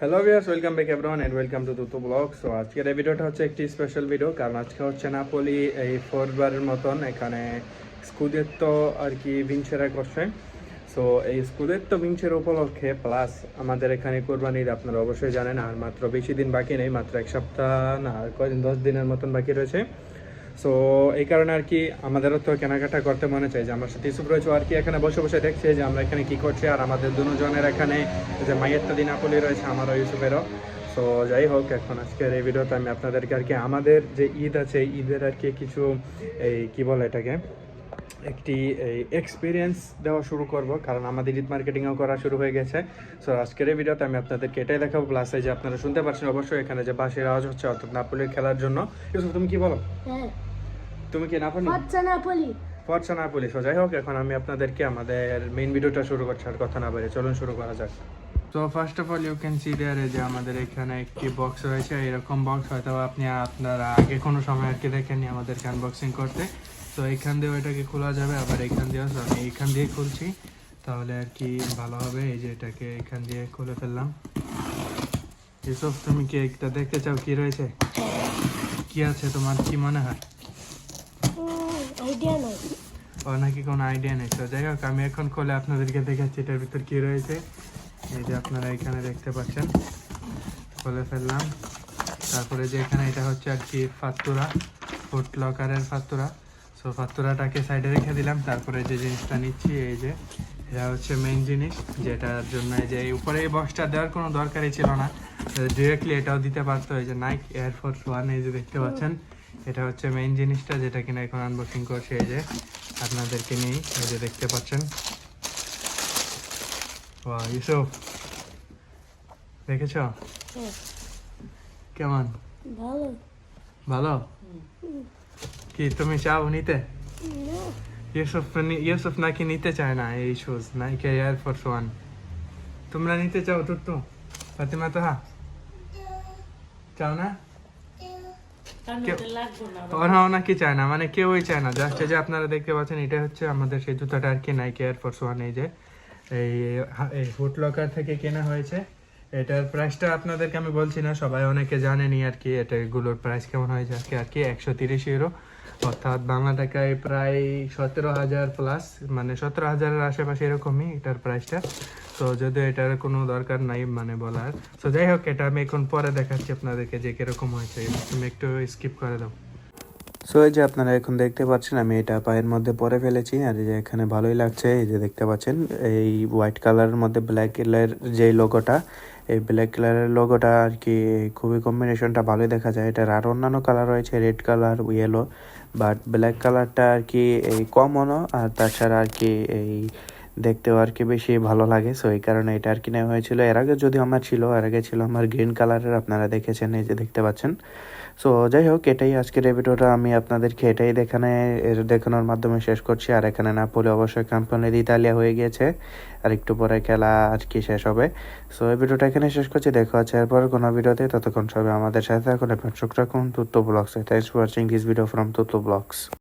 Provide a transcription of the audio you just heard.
Hello viewers welcome back everyone and welcome to Tutu blog so আজকের এই ভিডিওটা হচ্ছে একটি স্পেশাল ভিডিও কারণ আজকে হচ্ছে নাপোলি এই ফোরবারের মতন এখানে স্কুদেত্তো আর কি ভিঞ্চেরা করছে। সো এই স্কুদেত্তো ভিঞ্চের উপলক্ষে প্লাস আমাদের এখানে কোরবানির আপনারা অবশ্যই জানেন, আর মাত্র বেশি দিন বাকি নেই, মাত্র এক সপ্তাহ না আর কয়দিন, দশ দিনের মতন বাকি রয়েছে। সো এই কারণে আর কি আমাদেরও তো কেনাকাটা করতে মনে চাই যে আমার সাথে ইসুফ রয়েছে আর কি এখানে বসে বসে দেখছে যে আমরা এখানে কি করছি আর আমাদের দুজনের এখানে যে মাইয়েরটা দিনাপলি রয়েছে, আমারও, ইউসুফেরও। সো যাই হোক, এখন আজকের এই ভিডিওতে আমি আপনাদেরকে আর কি আমাদের যে ঈদ আছে, ঈদের আর কি কিছু এই কী বলে এটাকে? একটি এক্সপিরিয়েন্স দেওয়া শুরু করব কারণ আমাদের ঈদ মার্কেটিংও করা শুরু হয়ে গেছে। সো আজকের এই ভিডিওতে আমি আপনাদেরকে এটাই দেখাবো প্লাস যে আপনারা শুনতে পাচ্ছেন অবশ্যই এখানে যে বাঁশির আওয়াজ হচ্ছে অর্থাৎ নাপোলির খেলার জন্য। ইউসুফ তুমি কি বলো? হ্যাঁ। তুমি কি নাপোলি? নাপোলি। নাপোলি। সো যাই হোক এখন আমি আপনাদেরকে আমাদের মেইন ভিডিওটা শুরু করছি আর কথা না বলে চলুন শুরু করা যাক। তো first of all you can see there যে আমাদের এখানে একটি বক্স রয়েছে। এরকম বক্স হয়তো আপনি আপনারা আগে কোনো সময় আর কি দেখেননি আমাদেরকে আনবক্সিং করতে। তো এখান দিয়েও এটাকে খোলা যাবে আবার এখান দিয়েও আমি এখান দিয়ে খুলছি। তাহলে আর কি ভালো হবে এই যে এটাকে এখান দিয়ে খুলে ফেললাম। ইউসুফ তুমি কি একটা দেখতে চাও কি রয়েছে? কি আছে তোমার? কি মনে হয়? আইডিয়া নাই। ও নাকি কোনো আইডিয়া নেই। তো যাই হোক আমি এখন খুলে আপনাদেরকে দেখাচ্ছি এটার ভিতর কি রয়েছে। এই যে আপনারা এখানে দেখতে পাচ্ছেন। খুলে ফেললাম। তারপরে যে এখানে এটা হচ্ছে আর কি ফাত্তুরা ফুট লকারের ফাত্তুরা। সো ফাত্তুরাটাকে সাইডে রেখে দিলাম। তারপরে যে জিনিসটা নিচ্ছি এই যে এটা হচ্ছে মেইন জিনিস যেটার জন্য এই যে এই উপরে এই বক্সটা দেওয়ার কোনো দরকারই ছিল না। ডিরেক্টলি এটাও দিতে পারতো এই যে নাইক এয়ারফোর্স ওয়ান এই যে দেখতে পাচ্ছেন। এটা হচ্ছে মেইন জিনিসটা যেটা কিনা এখন আনবক্সিং করছে। এই যে আপনাদেরকে নিয়েই এই যে দেখতে পাচ্ছেন। ইউসুফ দেখেছ? কেমন? ভালো। ভালো? কি তুমি চাও নিতে ইউসুফ নি- ইউসুফ নাকি নিতে চায় না এই শুজ নাইকে এয়ারফোর্স ওয়ান তোমরা নিতে চাও তো ফাতিমা তো হ্যাঁ চাও না কেউ- ওরাও নাকি চায় না মানে কেউই চায় না জাস্ট যে আপনারা দেখতে পাচ্ছেন এটা হচ্ছে আমাদের সেই জুতাটা আর কি নাইকি এয়ারফোর্স ওয়ান এই যে এই ফুট লকার থেকে কেনা হয়েছে এটার প্রাইসটা আপনাদেরকে আমি বলছি না, সবাই অনেকে জানেনি আর কি এটা এগুলোর প্রাইস কেমন হয়েছে আজকে, আর কি একশো তিরিশ ইউরো অর্থাৎ বাংলা টাকায় প্রায় সতেরো হাজার প্লাস মানে সতেরো হাজারের আশেপাশে এরকমই এটার প্রাইসটা তো যদিও এটার কোনো দরকার নাই মানে বলার। তো যাই হোক, এটা আমি এখন পরে দেখাচ্ছি আপনাদেরকে যে কীরকম হয়েছে। তুমি একটু স্কিপ করে দাও। সো এই যে আপনারা এখন দেখতে পাচ্ছেন, আমি এটা পায়ের মধ্যে পরে ফেলেছি, আর এই যে এখানে ভালোই লাগছে, এই যে দেখতে পাচ্ছেন, এই হোয়াইট কালারের মধ্যে ব্ল্যাক কালার যে লোগোটা এই ব্ল্যাক কালারের লোগোটা আর কি খুবই কম্বিনেশনটা ভালোই দেখা যায়। এটার আর অন্যান্য কালার রয়েছে red colour yellow but black কালারটা আর কি এই কমনও আর তাছাড়া আর কি এই দেখতেও আর কি বেশি ভালো লাগে। সো এই কারণে এটা আর কি নেওয়া হয়েছিল। এর আগে যদি আমার ছিল, এর আগে ছিল আমার গ্রিন কালারের আপনারা দেখেছেন, এই যে দেখতে পাচ্ছেন। সো যাই হোক, এটাই আজকের এই ভিডিওটা আমি আপনাদেরকে এটাই দেখানে, এর দেখানোর মাধ্যমে শেষ করছি। আর এখানে না পড়লে অবশ্যই কাম্পানির ইতালিয়া হয়ে গিয়েছে। আর একটু পরে খেলা আর কি শেষ হবে। সো এই ভিডিওটা এখানে শেষ করছি। দেখা হচ্ছে এরপর কোনো ভিডিওতে ততক্ষণ সবাই আমাদের সাথে থাকুন এবং চোখ রাখুন। তুত্তো blogs thanks for watching this video from তুত্তো blogs